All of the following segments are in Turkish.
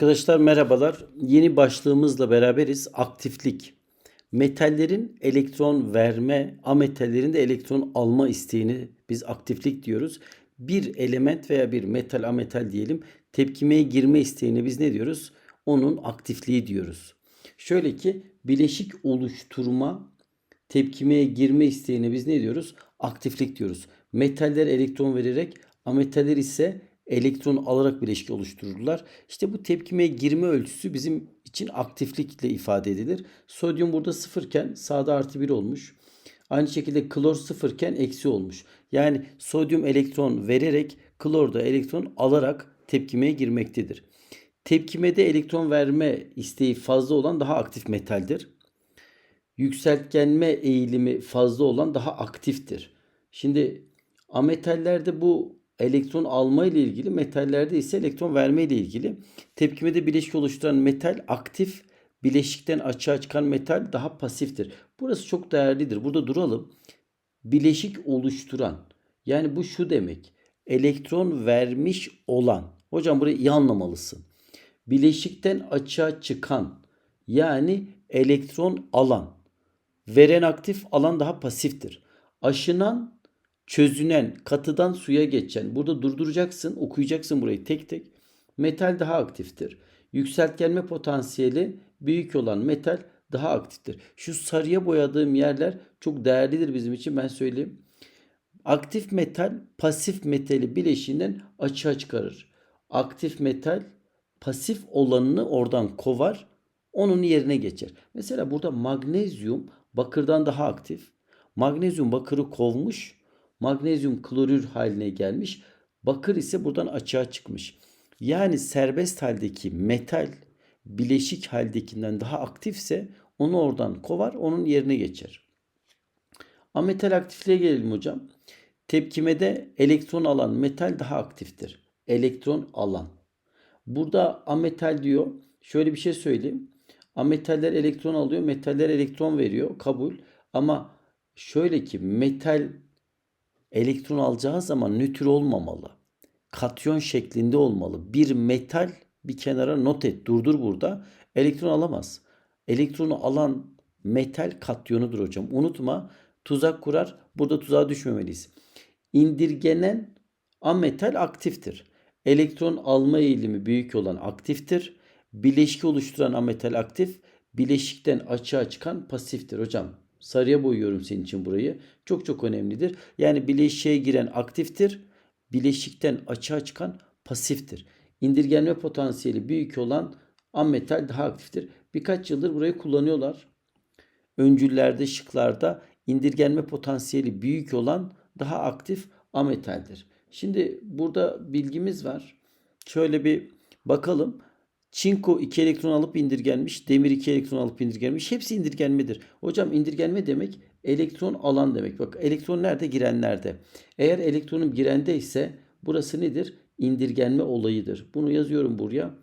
Arkadaşlar merhabalar. Yeni başlığımızla beraberiz. Aktiflik. Metallerin elektron verme, ametallerin de elektron alma isteğini biz aktiflik diyoruz. Bir element veya bir metal ametal diyelim tepkimeye girme isteğini biz ne diyoruz? Onun aktifliği diyoruz. Şöyle ki bileşik oluşturma tepkimeye girme isteğine biz ne diyoruz? Aktiflik diyoruz. Metaller elektron vererek, ametaller ise elektron alarak bileşik oluştururlar. İşte bu tepkimeye girme ölçüsü bizim için aktiflikle ifade edilir. Sodyum burada sıfırken sağda artı 1 olmuş. Aynı şekilde klor sıfırken eksi olmuş. Yani sodyum elektron vererek klor da elektron alarak tepkimeye girmektedir. Tepkimede elektron verme isteği fazla olan daha aktif metaldir. Yükseltgenme eğilimi fazla olan daha aktiftir. Şimdi ametallerde bu elektron alma ile ilgili, metallerde ise elektron verme ile ilgili. Tepkimede bileşik oluşturan metal aktif, bileşikten açığa çıkan metal daha pasiftir. Burası çok değerlidir. Burada duralım. Bileşik oluşturan. Yani bu şu demek. Elektron vermiş olan. Hocam burayı iyi anlamalısın. Bileşikten açığa çıkan yani elektron alan. Veren aktif, alan daha pasiftir. Aşınan çözünen, katıdan suya geçen. Burada durduracaksın, okuyacaksın burayı tek tek. Metal daha aktiftir. Yükseltgenme potansiyeli büyük olan metal daha aktiftir. Şu sarıya boyadığım yerler çok değerlidir bizim için ben söyleyeyim. Aktif metal pasif metali bileşiğinden açığa çıkarır. Aktif metal pasif olanını oradan kovar, onun yerine geçer. Mesela burada magnezyum bakırdan daha aktif. Magnezyum bakırı kovmuş, magnezyum klorür haline gelmiş. Bakır ise buradan açığa çıkmış. Yani serbest haldeki metal bileşik haldekinden daha aktifse onu oradan kovar, onun yerine geçer. Ametal aktifliğe gelelim hocam. Tepkimede elektron alan metal daha aktiftir. Elektron alan. Burada ametal diyor. Şöyle bir şey söyleyeyim. Ametaller elektron alıyor, metaller elektron veriyor. Kabul. Ama şöyle ki metal elektron alacağı zaman nötr olmamalı. Katyon şeklinde olmalı. Bir metal bir kenara not et. Durdur burada. Elektron alamaz. Elektronu alan metal katyonudur hocam. Unutma. Tuzak kurar. Burada tuzağa düşmemeliyiz. İndirgenen ametal aktiftir. Elektron alma eğilimi büyük olan aktiftir. Bileşik oluşturan ametal aktif. Bileşikten açığa çıkan pasiftir hocam. Sarıya boyuyorum senin için burayı. Çok çok önemlidir. Yani bileşiğe giren aktiftir. Bileşikten açığa çıkan pasiftir. İndirgenme potansiyeli büyük olan ametal daha aktiftir. Birkaç yıldır burayı kullanıyorlar. Öncüllerde, şıklarda indirgenme potansiyeli büyük olan daha aktif ametaldir. Şimdi burada bilgimiz var. Şöyle bir bakalım. Çinko 2 elektron alıp indirgenmiş. Demir 2 elektron alıp indirgenmiş. Hepsi indirgenmedir. Hocam indirgenme demek elektron alan demek. Bak elektron nerede? Girenlerde. Eğer elektronun girende ise burası nedir? İndirgenme olayıdır. Bunu yazıyorum buraya.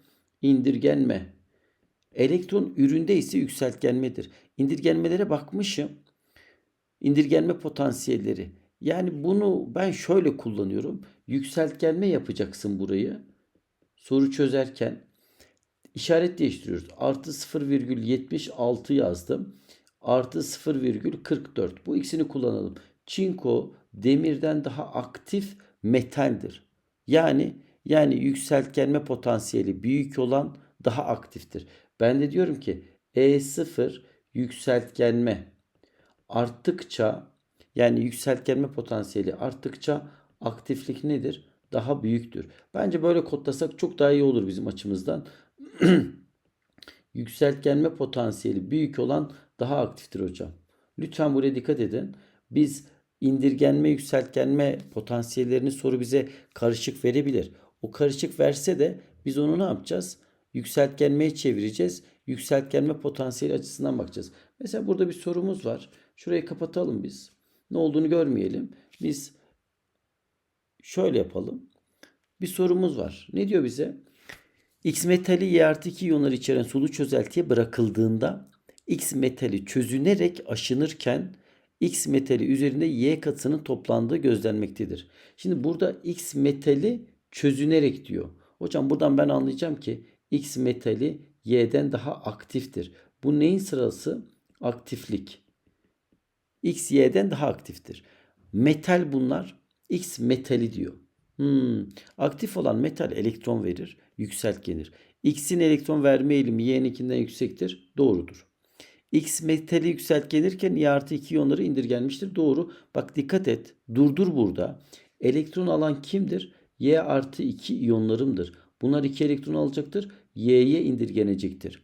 İndirgenme. Elektron üründe ise yükseltgenmedir. İndirgenmelere bakmışım. İndirgenme potansiyelleri. Yani bunu ben şöyle kullanıyorum. Yükseltgenme yapacaksın burayı. Soru çözerken işaret değiştiriyoruz. Artı 0,76 yazdım. Artı 0,44. Bu ikisini kullanalım. Çinko demirden daha aktif metaldir. Yani yani yükseltgenme potansiyeli büyük olan daha aktiftir. Ben de diyorum ki E0 yükseltgenme arttıkça yani yükseltgenme potansiyeli arttıkça aktiflik nedir? Daha büyüktür. Bence böyle kodlasak çok daha iyi olur bizim açımızdan. yükseltgenme potansiyeli büyük olan daha aktiftir hocam. Lütfen buraya dikkat edin. Biz indirgenme, yükseltgenme potansiyellerini soru bize karışık verebilir. O karışık verse de biz onu ne yapacağız? Yükseltgenmeye çevireceğiz. Yükseltgenme potansiyeli açısından bakacağız. Mesela burada bir sorumuz var. Şurayı kapatalım biz. Ne olduğunu görmeyelim. Biz şöyle yapalım. Bir sorumuz var. Ne diyor bize? X metali Y artı 2 iyonları içeren sulu çözeltiye bırakıldığında X metali çözünerek aşınırken X metali üzerinde Y katısının toplandığı gözlenmektedir. Şimdi burada X metali çözünerek diyor. Hocam buradan ben anlayacağım ki X metali Y'den daha aktiftir. Bu neyin sırası? Aktiflik. X Y'den daha aktiftir. Metal bunlar. X metali diyor. Hmm. Aktif olan metal elektron verir, yükseltgenir. X'in elektron verme eğilimi Y'ninkinden yüksektir. Doğrudur. X metali yükseltgenirken Y artı 2 iyonları indirgenmiştir. Doğru. Bak dikkat et. Durdur burada. Elektron alan kimdir? Y artı 2 iyonlarımdır. Bunlar 2 elektron alacaktır. Y'ye indirgenecektir.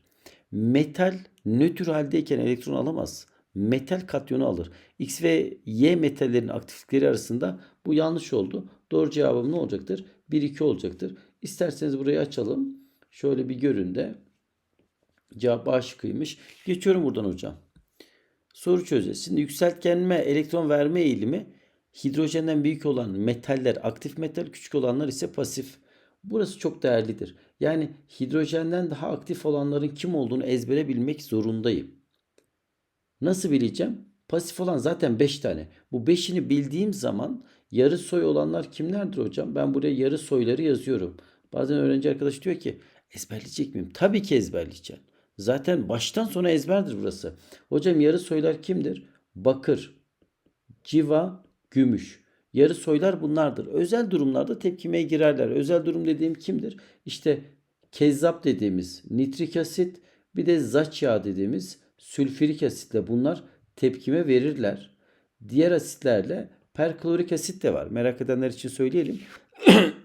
Metal nötr haldeyken elektron alamaz. Metal katyonu alır. X ve Y metallerin aktiflikleri arasında bu yanlış oldu. Doğru cevabım ne olacaktır? 1 2 olacaktır. İsterseniz burayı açalım. Şöyle bir görün de. Cevap A şıkkıymış. Geçiyorum buradan hocam. Soru çözeceğiz. Şimdi yükseltgenme, elektron verme eğilimi hidrojenden büyük olan metaller aktif metal, küçük olanlar ise pasif. Burası çok değerlidir. Yani hidrojenden daha aktif olanların kim olduğunu ezbere bilmek zorundayım. Nasıl bileceğim? Pasif olan zaten 5 tane. Bu 5'ini bildiğim zaman yarı soy olanlar kimlerdir hocam? Ben buraya yarı soyları yazıyorum. Bazen öğrenci arkadaş diyor ki ezberleyecek miyim? Tabii ki ezberleyeceğim. Zaten baştan sona ezberdir burası. Hocam yarı soylar kimdir? Bakır, civa, gümüş. Yarı soylar bunlardır. Özel durumlarda tepkimeye girerler. Özel durum dediğim kimdir? İşte kezzap dediğimiz nitrik asit bir de zaç yağı dediğimiz sülfürik asitle bunlar tepkime verirler. Diğer asitlerle perklorik asit de var. Merak edenler için söyleyelim.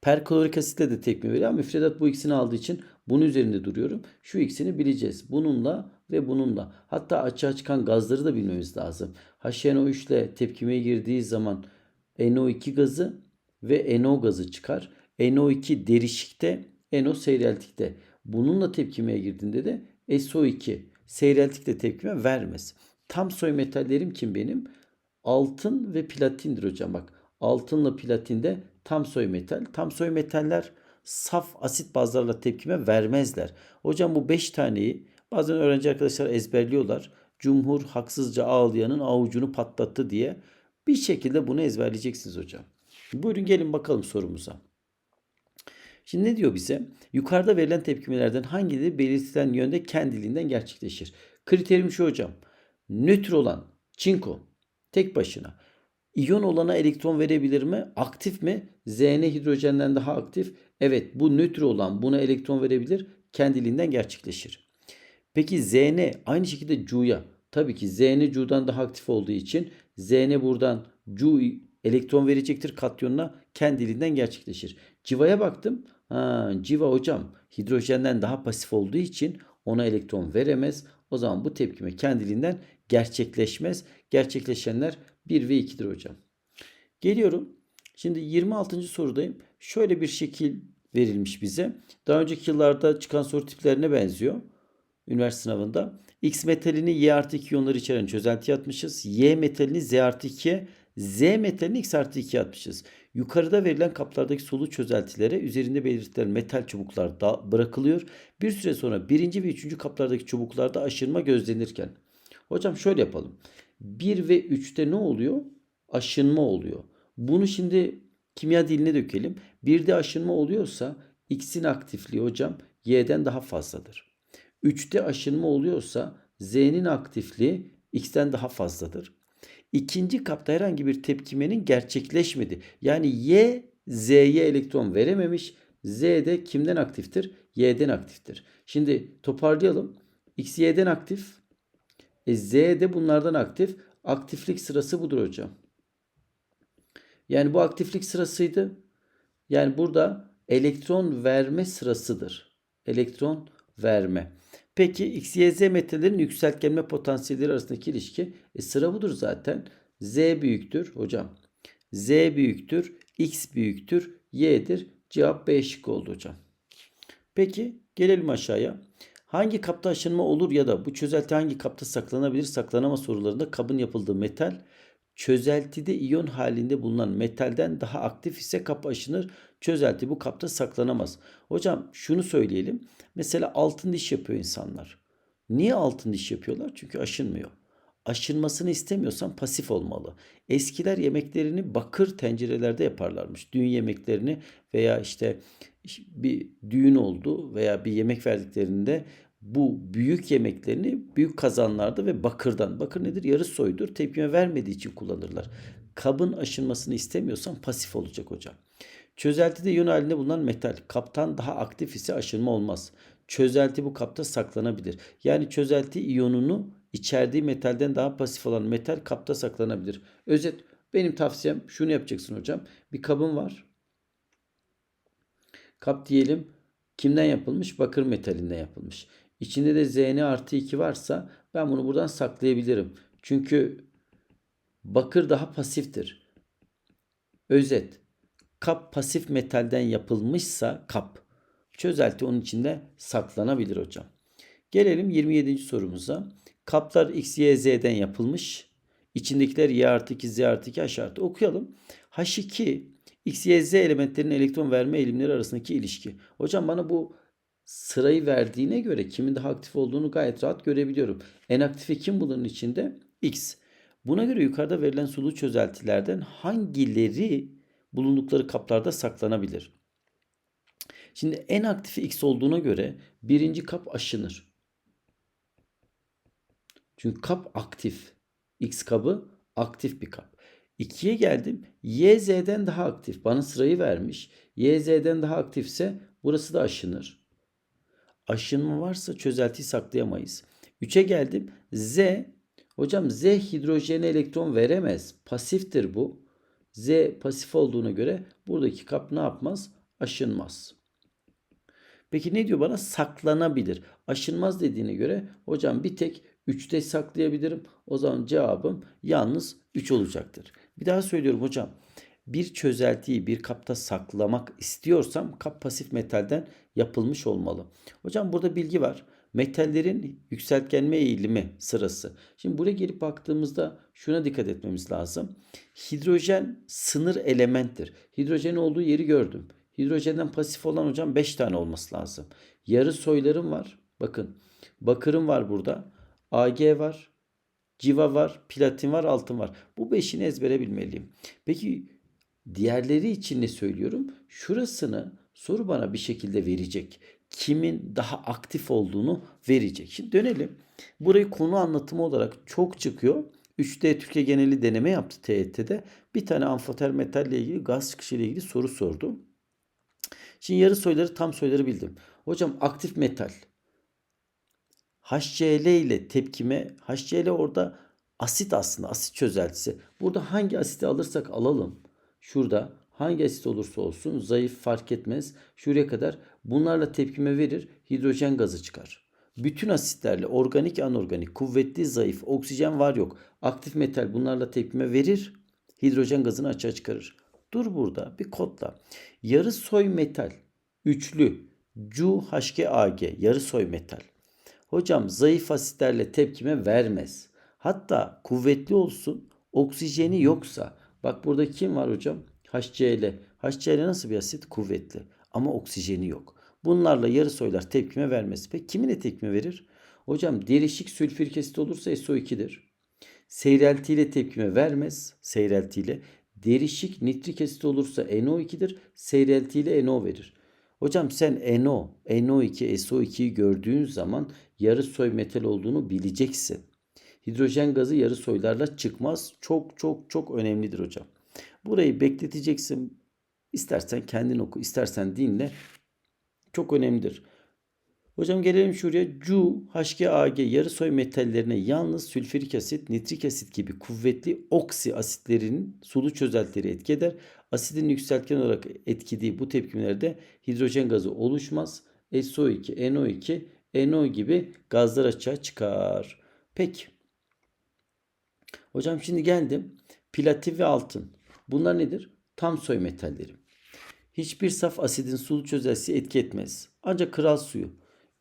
perklorik asitle de tepkime veriyor ama müfredat bu ikisini aldığı için bunun üzerinde duruyorum. Şu ikisini bileceğiz. Bununla ve bununla. Hatta açığa çıkan gazları da bilmemiz lazım. HNO3 ile tepkimeye girdiği zaman NO2 gazı ve NO gazı çıkar. NO2 derişikte, NO seyreltikte. Bununla tepkimeye girdiğinde de SO2 seyreltikte tepkime vermez. Tam soy metallerim kim benim? Altın ve platindir hocam bak. Altınla platinde tam soy metal. Tam soy metaller saf asit bazlarla tepkime vermezler. Hocam bu 5 taneyi bazen öğrenci arkadaşlar ezberliyorlar. Cumhur haksızca ağlayanın avucunu patlattı diye bir şekilde bunu ezberleyeceksiniz hocam. Buyurun gelin bakalım sorumuza. Şimdi ne diyor bize? Yukarıda verilen tepkimelerden hangileri belirtilen yönde kendiliğinden gerçekleşir? Kriterim şu hocam. Nötr olan çinko tek başına İyon olana elektron verebilir mi? Aktif mi? Zn hidrojenden daha aktif. Evet bu nötr olan buna elektron verebilir. Kendiliğinden gerçekleşir. Peki Zn aynı şekilde Cu'ya. Tabii ki Zn Cu'dan daha aktif olduğu için Zn buradan Cu elektron verecektir katyonuna kendiliğinden gerçekleşir. Civa'ya baktım. Ha, civa hocam hidrojenden daha pasif olduğu için ona elektron veremez. O zaman bu tepkime kendiliğinden gerçekleşmez. Gerçekleşenler 1 ve 2'dir hocam. Geliyorum. Şimdi 26. sorudayım. Şöyle bir şekil verilmiş bize. Daha önceki yıllarda çıkan soru tiplerine benziyor. Üniversite sınavında. X metalini Y artı 2 iyonları içeren çözelti atmışız. Y metalini Z artı 2'ye, Z metalini X artı 2'ye atmışız. Yukarıda verilen kaplardaki solu çözeltilere üzerinde belirtilen metal çubuklar da bırakılıyor. Bir süre sonra birinci ve üçüncü kaplardaki çubuklarda aşınma gözlenirken. Hocam şöyle yapalım. 1 ve 3'te ne oluyor? Aşınma oluyor. Bunu şimdi kimya diline dökelim. 1'de aşınma oluyorsa X'in aktifliği hocam Y'den daha fazladır. 3'te aşınma oluyorsa Z'nin aktifliği X'ten daha fazladır. İkinci kapta herhangi bir tepkimenin gerçekleşmedi. Yani Y Z'ye elektron verememiş. Z de kimden aktiftir? Y'den aktiftir. Şimdi toparlayalım. X Y'den aktif. E, Z de bunlardan aktif. Aktiflik sırası budur hocam. Yani bu aktiflik sırasıydı. Yani burada elektron verme sırasıdır. Elektron verme. Peki X, Y, Z metallerin yükseltgenme potansiyelleri arasındaki ilişki e, sıra budur zaten. Z büyüktür hocam. Z büyüktür. X büyüktür. Y'dir. Cevap B şıkkı oldu hocam. Peki gelelim aşağıya. Hangi kapta aşınma olur ya da bu çözelti hangi kapta saklanabilir saklanama sorularında kabın yapıldığı metal çözeltide iyon halinde bulunan metalden daha aktif ise kap aşınır. Çözelti bu kapta saklanamaz. Hocam şunu söyleyelim. Mesela altın diş yapıyor insanlar. Niye altın diş yapıyorlar? Çünkü aşınmıyor. aşınmasını istemiyorsan pasif olmalı. Eskiler yemeklerini bakır tencerelerde yaparlarmış. Düğün yemeklerini veya işte bir düğün oldu veya bir yemek verdiklerinde bu büyük yemeklerini büyük kazanlarda ve bakırdan. Bakır nedir? Yarı soydur. Tepkime vermediği için kullanırlar. Kabın aşınmasını istemiyorsan pasif olacak hocam. Çözeltide iyon halinde bulunan metal. Kaptan daha aktif ise aşınma olmaz. Çözelti bu kapta saklanabilir. Yani çözelti iyonunu içerdiği metalden daha pasif olan metal kapta saklanabilir. Özet benim tavsiyem şunu yapacaksın hocam. Bir kabın var. Kap diyelim kimden yapılmış? Bakır metalinden yapılmış. İçinde de Zn artı 2 varsa ben bunu buradan saklayabilirim. Çünkü bakır daha pasiftir. Özet. Kap pasif metalden yapılmışsa kap. Çözelti onun içinde saklanabilir hocam. Gelelim 27. sorumuza. Kaplar X, Y, Z'den yapılmış. İçindekiler Y artı 2, Z artı 2, H artı. Okuyalım. H2 X, Y, Z elementlerinin elektron verme eğilimleri arasındaki ilişki. Hocam bana bu sırayı verdiğine göre kimin daha aktif olduğunu gayet rahat görebiliyorum. En aktifi kim bunun içinde? X. Buna göre yukarıda verilen sulu çözeltilerden hangileri bulundukları kaplarda saklanabilir? Şimdi en aktifi X olduğuna göre birinci kap aşınır. Çünkü kap aktif. X kabı aktif bir kap. 2'ye geldim. Y Z'den daha aktif. Bana sırayı vermiş. Y Z'den daha aktifse burası da aşınır. Aşınma varsa çözeltiyi saklayamayız. 3'e geldim. Z Hocam Z hidrojene elektron veremez. Pasiftir bu. Z pasif olduğuna göre buradaki kap ne yapmaz? Aşınmaz. Peki ne diyor bana? Saklanabilir. Aşınmaz dediğine göre hocam bir tek 3'te saklayabilirim. O zaman cevabım yalnız 3 olacaktır. Bir daha söylüyorum hocam. Bir çözeltiyi bir kapta saklamak istiyorsam kap pasif metalden yapılmış olmalı. Hocam burada bilgi var. Metallerin yükseltgenme eğilimi sırası. Şimdi buraya gelip baktığımızda şuna dikkat etmemiz lazım. Hidrojen sınır elementtir. Hidrojen olduğu yeri gördüm. Hidrojenden pasif olan hocam 5 tane olması lazım. Yarı soylarım var. Bakın bakırım var burada. Ag var. Civa var. Platin var. Altın var. Bu beşini ezbere bilmeliyim. Peki diğerleri için ne söylüyorum? Şurasını soru bana bir şekilde verecek. Kimin daha aktif olduğunu verecek. Şimdi dönelim. Burayı konu anlatımı olarak çok çıkıyor. 3D Türkiye geneli deneme yaptı TYT'de. Bir tane amfoter metalle ilgili gaz çıkışı ile ilgili soru sordu. Şimdi yarı soyları tam soyları bildim. Hocam aktif metal. HCl ile tepkime HCl orada asit aslında asit çözeltisi. Burada hangi asiti alırsak alalım. Şurada hangi asit olursa olsun zayıf fark etmez. Şuraya kadar bunlarla tepkime verir hidrojen gazı çıkar. Bütün asitlerle organik anorganik kuvvetli zayıf oksijen var yok. Aktif metal bunlarla tepkime verir hidrojen gazını açığa çıkarır. Dur burada bir kodla. Yarı soy metal üçlü CuHgAg yarı soy metal. Hocam zayıf asitlerle tepkime vermez. Hatta kuvvetli olsun oksijeni yoksa bak burada kim var hocam? HCl. HCl nasıl bir asit? Kuvvetli ama oksijeni yok. Bunlarla yarı soylar tepkime vermez. Peki kimine tepkime verir? Hocam derişik sülfürik asit olursa SO2'dir. Seyreltiyle tepkime vermez. Seyreltiyle. Derişik nitrik asit olursa NO2'dir. Seyreltiyle NO verir. Hocam sen NO, NO2, SO2'yi gördüğün zaman yarı soy metal olduğunu bileceksin. Hidrojen gazı yarı soylarla çıkmaz. Çok çok çok önemlidir hocam. Burayı bekleteceksin. İstersen kendin oku, istersen dinle. Çok önemlidir. Hocam gelelim şuraya. Cu, HgAg yarı soy metallerine yalnız sülfürik asit, nitrik asit gibi kuvvetli oksi asitlerin sulu çözeltileri etki eder. Asidin yükseltgen olarak etkilediği bu tepkimelerde hidrojen gazı oluşmaz. SO2, NO2, NO gibi gazlar açığa çıkar. Peki. Hocam şimdi geldim. Platin ve altın. Bunlar nedir? Tam soy metalleri. Hiçbir saf asidin sulu çözeltisi etki etmez. Ancak kral suyu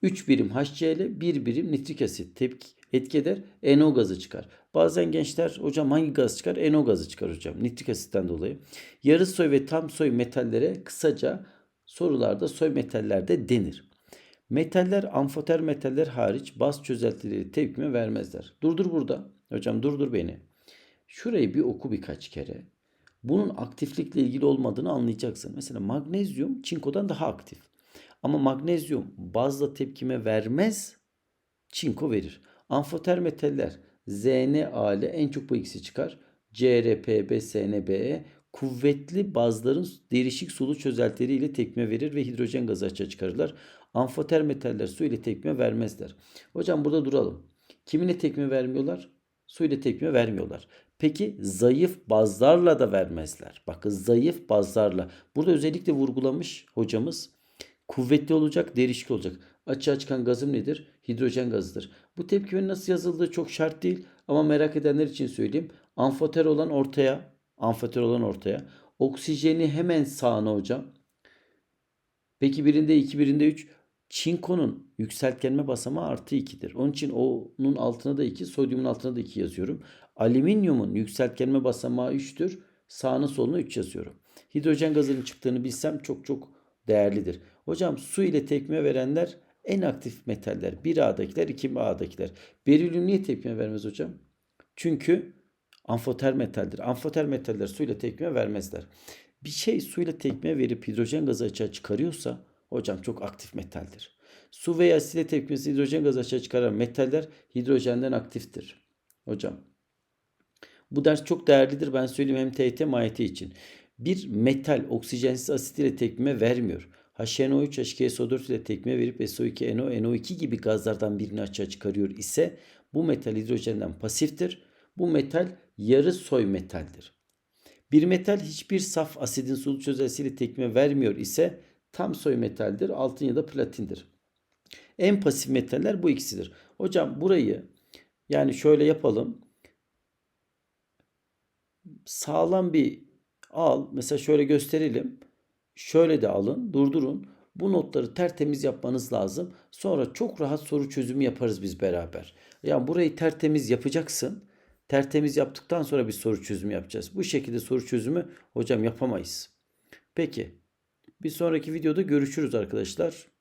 3 birim HCl, 1 birim nitrik asit tepki etki eder. NO gazı çıkar. Bazen gençler hocam hangi gaz çıkar? NO gazı çıkar hocam. Nitrik asitten dolayı. Yarı soy ve tam soy metallere kısaca sorularda soy metallerde denir. Metaller amfoter metaller hariç baz çözeltileri tepkime vermezler. Durdur burada. Hocam durdur beni. Şurayı bir oku birkaç kere. Bunun aktiflikle ilgili olmadığını anlayacaksın. Mesela magnezyum çinkodan daha aktif. Ama magnezyum bazla tepkime vermez, çinko verir. Amfoter metaller ZnA ile en çok bu ikisi çıkar. CrPb, SnBe kuvvetli bazların değişik sulu çözeltileri ile tepkime verir ve hidrojen gazı açığa çıkarırlar. Amfoter metaller su ile tepkime vermezler. Hocam burada duralım. Kiminle tepkime vermiyorlar? Su ile tepkime vermiyorlar. Peki zayıf bazlarla da vermezler. Bakın zayıf bazlarla. Burada özellikle vurgulamış hocamız. Kuvvetli olacak, derişik olacak. Açığa çıkan gazım nedir? Hidrojen gazıdır. Bu tepkimenin nasıl yazıldığı çok şart değil ama merak edenler için söyleyeyim. Amfoter olan ortaya, amfoter olan ortaya. Oksijeni hemen sağına hocam. Peki birinde 2, birinde 3. Çinkonun yükseltgenme basamağı artı 2'dir. Onun için onun altına da 2, sodyumun altına da 2 yazıyorum. Alüminyumun yükseltgenme basamağı 3'tür. Sağına soluna 3 yazıyorum. Hidrojen gazının çıktığını bilsem çok çok değerlidir. Hocam su ile tepkime verenler en aktif metaller. 1A'dakiler, 2A'dakiler. Berilyum niye tepkime vermez hocam? Çünkü amfoter metaldir. Amfoter metaller suyla tepkime vermezler. Bir şey suyla tepkime verip hidrojen gazı açığa çıkarıyorsa hocam çok aktif metaldir. Su veya asile tepkimesi hidrojen gazı açığa çıkaran metaller hidrojenden aktiftir. Hocam bu ders çok değerlidir. Ben söyleyeyim hem TYT MAYT için. Bir metal oksijensiz asit ile tepkime vermiyor. HNO3 H2SO4 ile tepkime verip SO2 NO NO2 gibi gazlardan birini açığa çıkarıyor ise bu metal hidrojenden pasiftir. Bu metal yarı soy metaldir. Bir metal hiçbir saf asidin sulu çözelsiyle tepkime vermiyor ise tam soy metaldir. Altın ya da platindir. En pasif metaller bu ikisidir. Hocam burayı yani şöyle yapalım. Sağlam bir al. Mesela şöyle gösterelim. Şöyle de alın. Durdurun. Bu notları tertemiz yapmanız lazım. Sonra çok rahat soru çözümü yaparız biz beraber. Yani burayı tertemiz yapacaksın. Tertemiz yaptıktan sonra bir soru çözümü yapacağız. Bu şekilde soru çözümü hocam yapamayız. Peki. Bir sonraki videoda görüşürüz arkadaşlar.